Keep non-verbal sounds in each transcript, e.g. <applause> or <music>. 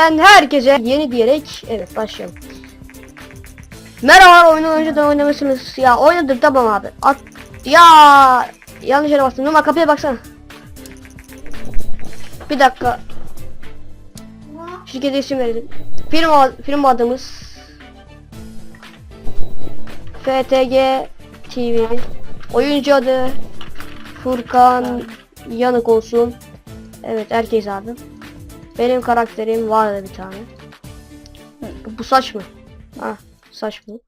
TV'den herkese yeni diyerek evet başlayalım. Merhabalar oyunu önceden oynamışsınız. Ya oynadık tamam abi. At ya yanlış yere bastım. Numa kapıya baksana. Bir dakika. Şirkete isim verelim. Firma firma adımız FTG TV. Oyuncu adı Furkan Yanık olsun. Evet erkeğiz abi. Benim karakterim vardı bir tane. Bu, saç mı? Ha saç bu.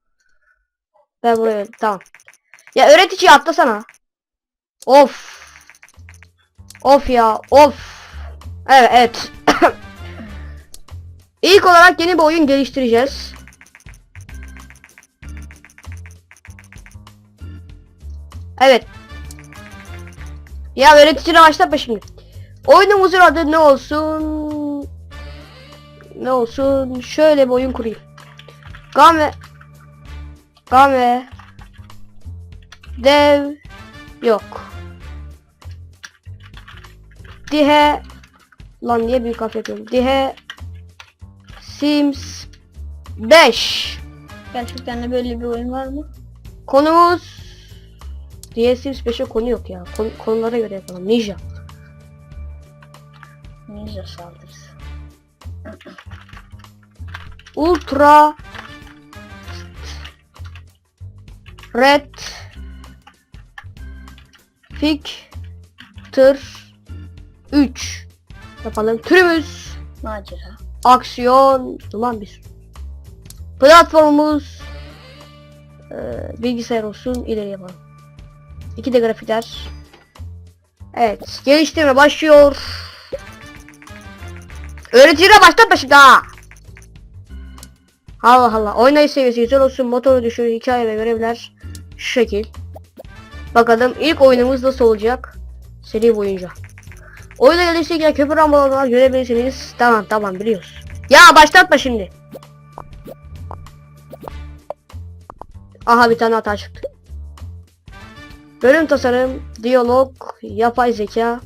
Ben buraya tamam. Ya öğretici atlasana. Of. Of ya of. Evet evet. <coughs> İlk olarak yeni bir oyun geliştireceğiz. Evet. Ya öğreticine başlatma şimdi. Oyunumuzun adı ne olsun? Ne olsun? Şöyle bir oyun kurayım. Game Game Dev yok. Dihe Lan niye büyük harf yapıyorum? Dihe Sims 5 Gerçekten de böyle bir oyun var mı? Konumuz Dihe Sims 5'e konu yok ya. Kon- konulara göre yapalım. Ninja. Ninja saldırısı. Ultra Red Victor 3 Yapalım. Türümüz Macera. aksiyon duman bir platformumuz e, bilgisayar olsun ileri yapalım. İki de grafikler. Evet geliştirme başlıyor. Öğreticiyle başlatma şimdi ha. Allah Allah. Oynayış seviyesi güzel olsun. Motoru düşür. Hikaye ve görevler şu şekil. Bakalım ilk oyunumuz nasıl olacak? Seri boyunca. Oyuna geliştirirken köprü rambalarını görebilirsiniz. Tamam tamam biliyoruz. Ya başlatma şimdi. Aha bir tane hata çıktı. Bölüm tasarım, diyalog, yapay zeka.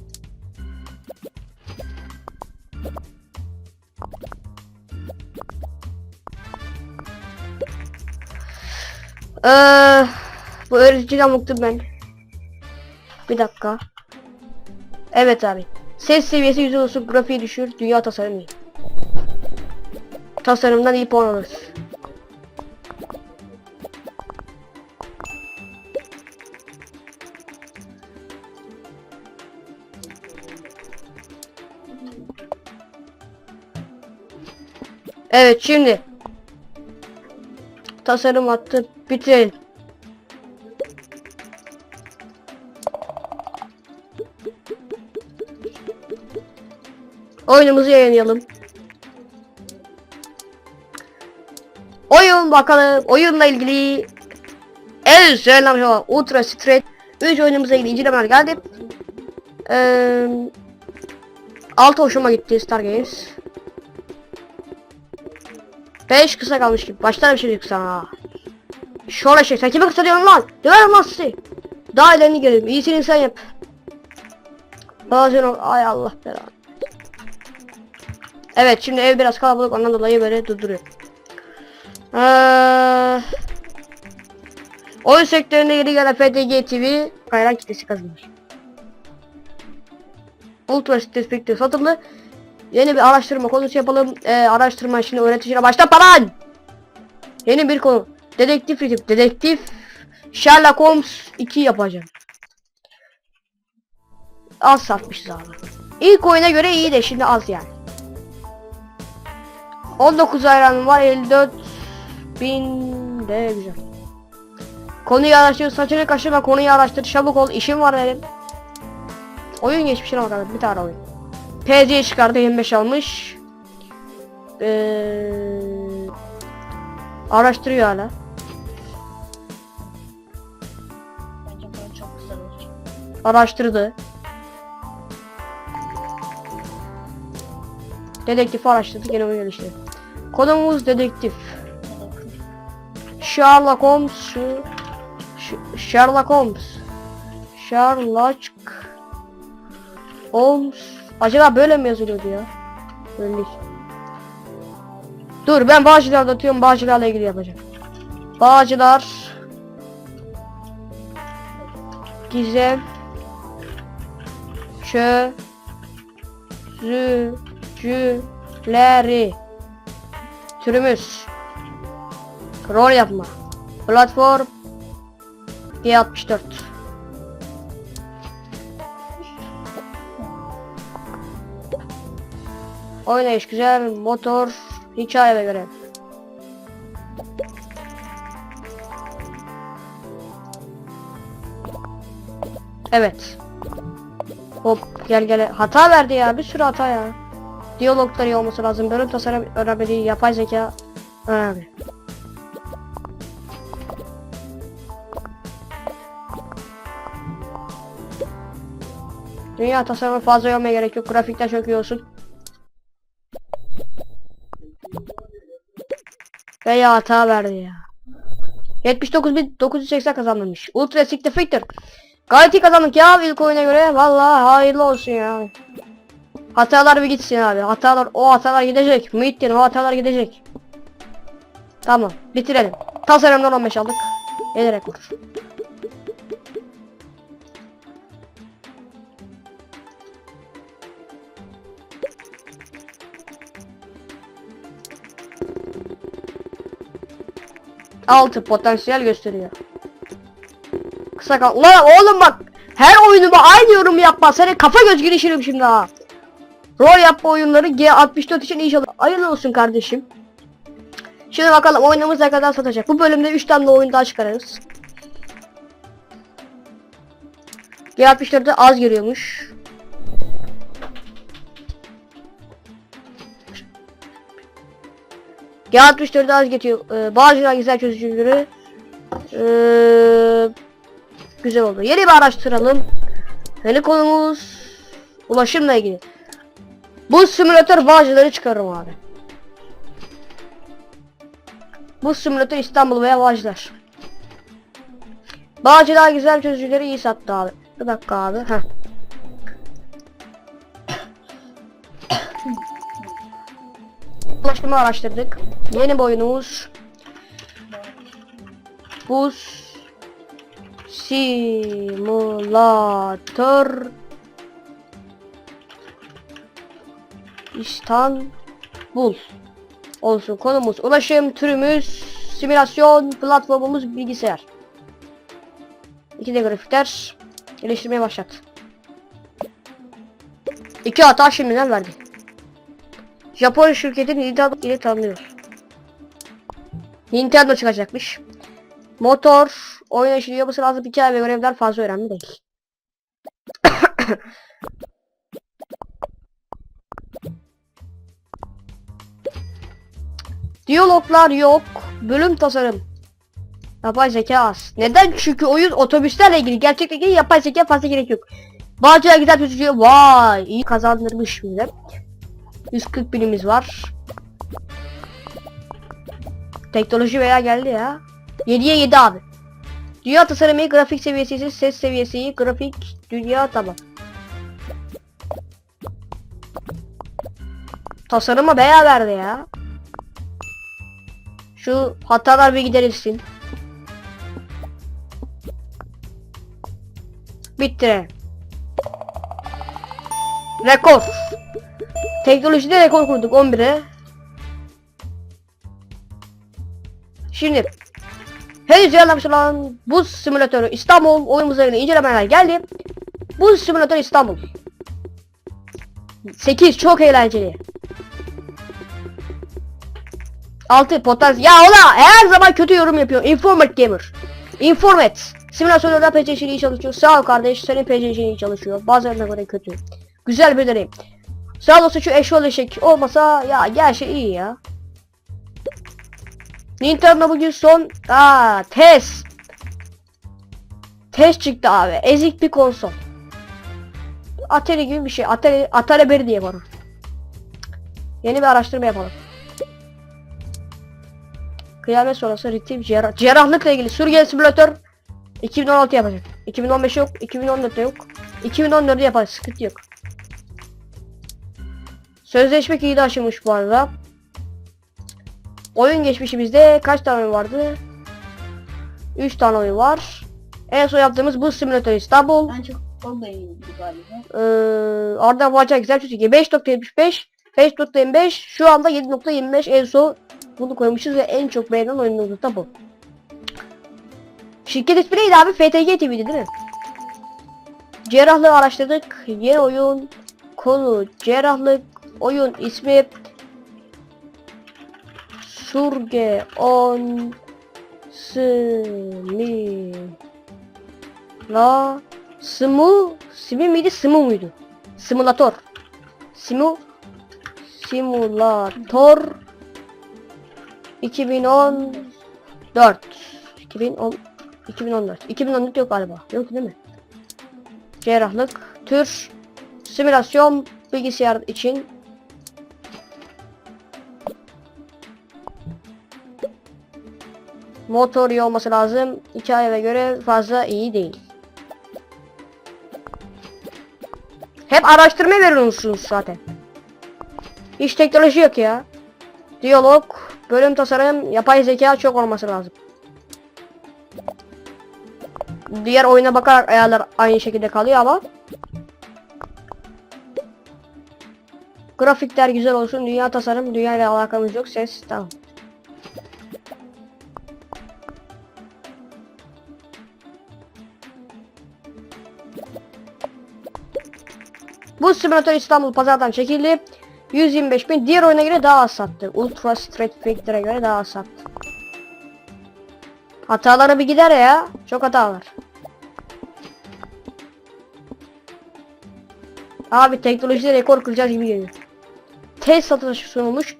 Ee, bu öğreticiden bıktım ben. Bir dakika. Evet abi. Ses seviyesi yüzde olsun, grafiği düşür, dünya tasarımı. Tasarımdan iyi puan alırız. Evet şimdi tasarım attı bitirelim. Oyunumuzu yayınlayalım. Oyun bakalım. Oyunla ilgili en şey var. Ultra Street 3 oyunumuza ilgili incelemeler geldi. Ee, 6 hoşuma gitti Star Games. 5 kısa kalmış gibi. Başlarım şimdi sana. Şöyle şey. Sen kime kısa diyorsun lan? Döverim lan sizi. Daha ilerini gelelim. İyisini sen yap. Bazen ol. Ay Allah belanı. Evet şimdi ev biraz kalabalık ondan dolayı böyle durduruyor. Ee, oyun sektöründe yeni gelen FTG TV hayran kitlesi kazanır. Ultra Spektrum satıldı. Yeni bir araştırma konusu yapalım. Ee, araştırma şimdi öğreticine başla falan. Yeni bir konu. Dedektif tip. Dedektif Sherlock Holmes 2 yapacağım. Az satmışız abi. İlk oyuna göre iyi de şimdi az yani. 19 hayranım var 54 bin de güzel. Konuyu araştır, saçını kaşıma, konuyu araştır, çabuk ol, işim var dedim. Oyun geçmişine bakalım, bir tane oyun. PC çıkardı 25 almış. Ee, araştırıyor hala. Araştırdı. Dedektif araştırdı, gene oyun gelişti. Konumuz dedektif. Sherlock Holmes Sherlock Holmes Sherlock Holmes acaba böyle mi yazılıyordu ya? Böyle değil. Dur ben Bağcılar'da atıyorum. Bağcılar'la ilgili yapacağım. Bağcılar. Gizem. Çözücüleri. Türümüz. Rol yapma. Platform. G64. Oynayış güzel. Motor. Hikaye ve görev. Evet. Hop gel gel. Hata verdi ya. Bir sürü hata ya. Diyalogları iyi olması lazım. Bölüm tasarım önemli değil. Yapay zeka önemli. Dünya tasarımı fazla yormaya gerek yok. Grafikler çok iyi olsun. Veya hata verdi ya. 79.980 kazanmış. Ultra Stick Fighter. Gayet iyi kazandık ya ilk oyuna göre. Vallahi hayırlı olsun ya. Hatalar bir gitsin abi. Hatalar o hatalar gidecek. Muhittin o hatalar gidecek. Tamam bitirelim. Tasarımdan 15 aldık. Ederek vurur. Altı potansiyel gösteriyor. Kısa kal. Ulan oğlum bak. Her oyunuma aynı yorum yapma. Senin kafa göz girişirim şimdi ha. Rol yapma oyunları G64 için inşallah. Hayırlı olsun kardeşim. Şimdi bakalım oyunumuz ne kadar satacak. Bu bölümde 3 tane oyun daha çıkarırız. G64'de az giriyormuş. G64'de az geçiyor. Ee, bazı güzel çözücüleri. Ee, güzel oldu. Yeni bir araştıralım. Yeni konumuz ulaşımla ilgili. Bu simülatör bağcıları çıkarım abi. Bu simülatör İstanbul veya Bağcılar. Bağcılar güzel çözücüleri iyi sattı abi. Bir dakika abi. Heh. Ulaşımı araştırdık. Yeni bir oyunumuz. Buz simülatör. İstanbul. Olsun konumuz ulaşım türümüz simülasyon platformumuz bilgisayar. İki de grafikler. Geliştirmeye başlat İki hata şimdiden verdi Japon şirketi Nintendo ile tanınıyor Nintendo çıkacakmış Motor oynayışı yapısı lazım hikaye ve görevler fazla önemli değil <coughs> Diyaloglar yok. Bölüm tasarım. Yapay zeka az. Neden? Çünkü oyun otobüslerle ilgili. Gerçekten ilgili yapay zeka fazla gerek yok. Bağcılar güzel çözücü. Vay iyi kazandırmış bize. 140 binimiz var. Teknoloji veya geldi ya. 7'ye 7 abi. Dünya tasarımı, grafik seviyesi, ses seviyesi, grafik, dünya tamam. Tasarıma beya verdi ya. Şu hatalar bir giderilsin. Bitti. Rekor. Teknolojide rekor kurduk 11'e. Şimdi henüz yayınlamış olan buz simülatörü İstanbul oyun üzerine incelemeler geldi. Buz simülatörü İstanbul. 8 çok eğlenceli. 6 potansiyel. Ya ola her zaman kötü yorum yapıyor. Informat Gamer. Informat. Simülasyonlarda PC iyi çalışıyor. Sağ ol kardeş. Senin PC iyi çalışıyor. Bazılarına göre kötü. Güzel bir deneyim. Sağ olsun şu eşol eşek olmasa ya gerçi iyi ya. Nintendo bugün son aa test. Test çıktı abi. Ezik bir konsol. Atari gibi bir şey. Atari Atari 1 diye var. Yeni bir araştırma yapalım. Kıyamet sonrası ritim cerrah cerrahlıkla ilgili sürgen simülatör 2016 yapacak. 2015 yok, 2014 yok. 2014'ü yaparız, sıkıntı yok. Sözleşme iyi de aşılmış bu arada. Oyun geçmişimizde kaç tane oyun vardı? 3 tane oyun var. En son yaptığımız bu Simulator İstanbul. Ben çok o da iyiydi galiba. Ee, Arda Vacak güzel çocuk. 5.75 5.25 şu anda 7.25 en son bunu koymuşuz ve en çok beğenilen oyunumuz da bu. Şirket ismi neydi abi? FTG TV'di değil mi? Cerrahlığı araştırdık. Yeni oyun konu cerrahlık oyun ismi Surge on Smi La Simu Simi miydi Simu muydu? Simulator. Simu Simulator. 2014 2010 2014 2014 yok galiba. Yok değil mi? Cerrahlık tür simülasyon bilgisayar için motor iyi olması lazım. Hikayeye göre fazla iyi değil. Hep araştırma veriyorsunuz zaten. Hiç teknoloji yok ya. Diyalog, bölüm tasarım, yapay zeka çok olması lazım. Diğer oyuna bakarak ayarlar aynı şekilde kalıyor ama Grafikler güzel olsun, dünya tasarım, dünya ile alakamız yok, ses tamam. Bu simülatör İstanbul pazardan çekildi. 125 bin diğer oyuna göre daha az sattı. Ultra Street Fighter'a göre daha az sattı. Hataları bir gider ya. Çok hata var. Abi teknolojide rekor kıracağız gibi geliyor. Test satışı sunulmuş.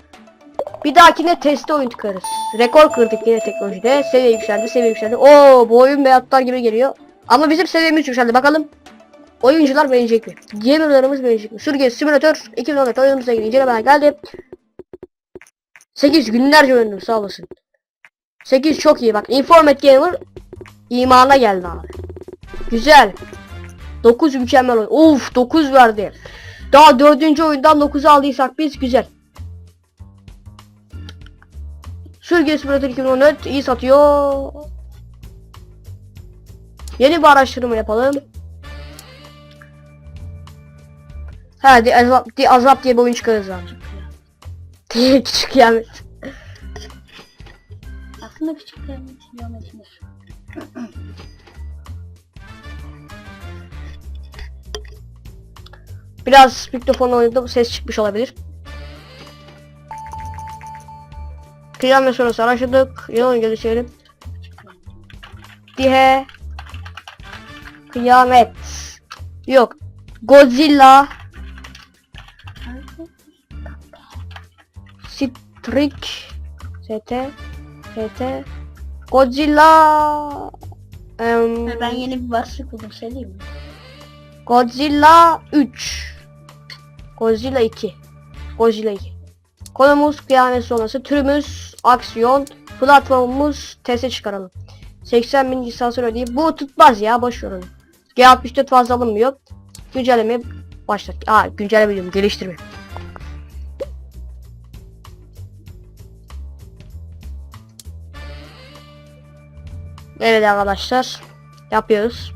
Bir dahakine teste oyun tıkarız. Rekor kırdık yine teknolojide. Seviye yükseldi, seviye yükseldi. Oo bu oyun beyatlar gibi geliyor. Ama bizim seviyemiz yükseldi. Bakalım Oyuncular beğenecek mi? Gamerlarımız beğenecek mi? Sürge Simulator 2014 oyunumuza ilgili incelemeler geldi. 8 günlerce oynadım sağ olasın. 8 çok iyi bak. Informat Gamer imana geldi abi. Güzel. 9 mükemmel oyun. Of 9 verdi. Daha dördüncü oyundan 9 aldıysak biz güzel. Sürge Simulator 2014 iyi satıyor. Yeni bir araştırma yapalım. Ha di azap, di azap diye bir oyun çıkarırız abi. <laughs> Diye küçük kıyamet. Aslında küçük kıyamet geometridir. Biraz mikrofonla oynadım ses çıkmış olabilir. Kıyamet sonrası araştırdık. Yeni oyun geliştirelim. Dihe. Kıyamet. Yok. Godzilla. Strik. ST. ST. Godzilla. Ve ben yeni bir başlık buldum söyleyeyim mi? Godzilla 3. Godzilla 2. Godzilla 2. Konumuz kıyamet sonrası. Türümüz aksiyon. Platformumuz teste çıkaralım. 80 bin lisansını ödeyip bu tutmaz ya boş ver onu. G64 fazla alınmıyor. Güncelleme başlat. Aa güncelleme diyorum geliştirme. Evet arkadaşlar yapıyoruz.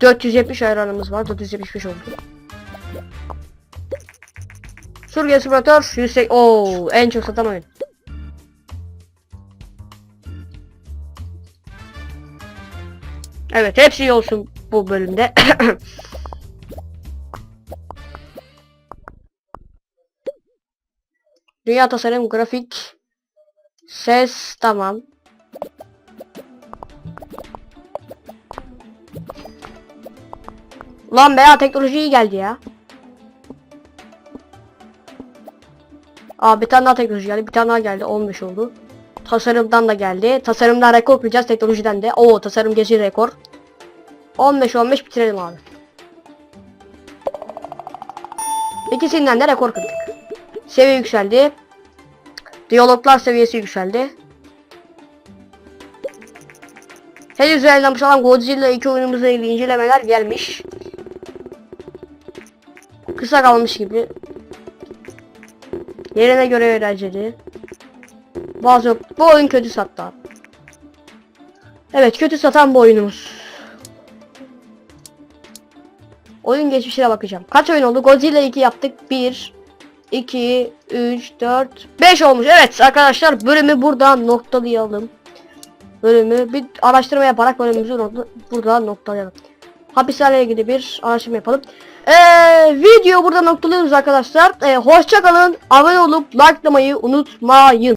470 hayranımız var. 475 oldu. Sürge Simulator 180 Oo, en çok satan oyun. Evet hepsi olsun bu bölümde. <coughs> Dünya tasarım, grafik, ses tamam. Lan be teknoloji iyi geldi ya. Aa bir tane daha teknoloji geldi. Bir tane daha geldi. 15 oldu. Tasarımdan da geldi. Tasarımdan rekor kıracağız. Teknolojiden de. Oo tasarım gezi rekor. 15-15 bitirelim abi. İkisinden de rekor kırdık. Seviye yükseldi. Diyaloglar seviyesi yükseldi. Henüz yayınlanmış olan Godzilla 2 oyunumuzla ilgili incelemeler gelmiş. Kısa kalmış gibi. Yerine göre eğlenceli. Bazı bu oyun kötü sattı. Evet kötü satan bu oyunumuz. Oyun geçmişine bakacağım. Kaç oyun oldu? Godzilla 2 yaptık. 1 2 3 4 5 olmuş. Evet arkadaşlar bölümü burada noktalayalım. Bölümü bir araştırma yaparak bölümümüzü burada noktalayalım. Hapishaneye ilgili bir araştırma yapalım. Ee, video burada noktalıyoruz arkadaşlar. Ee, hoşça kalın. Abone olup likelamayı unutmayın.